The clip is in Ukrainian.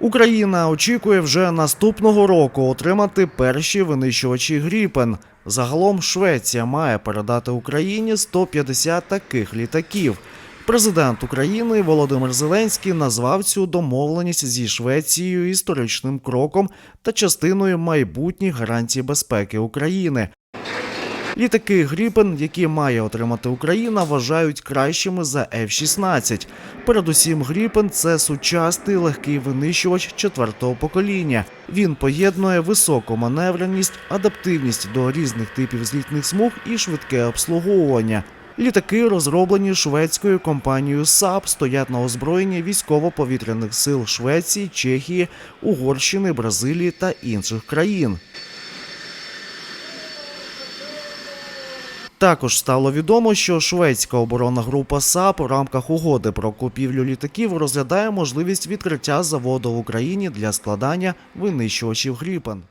Україна очікує вже наступного року отримати перші винищувачі Гріпен. Загалом Швеція має передати Україні 150 таких літаків. Президент України Володимир Зеленський назвав цю домовленість зі Швецією історичним кроком та частиною майбутніх гарантій безпеки України. Літаки Гріпен, які має отримати Україна, вважають кращими за F-16. Передусім, Гріпен це сучасний легкий винищувач четвертого покоління. Він поєднує високу маневреність, адаптивність до різних типів злітних смуг і швидке обслуговування. Літаки, розроблені шведською компанією САП, стоять на озброєнні військово-повітряних сил Швеції, Чехії, Угорщини, Бразилії та інших країн. Також стало відомо, що шведська оборонна група САП у рамках угоди про купівлю літаків розглядає можливість відкриття заводу в Україні для складання винищувачів Гріпен.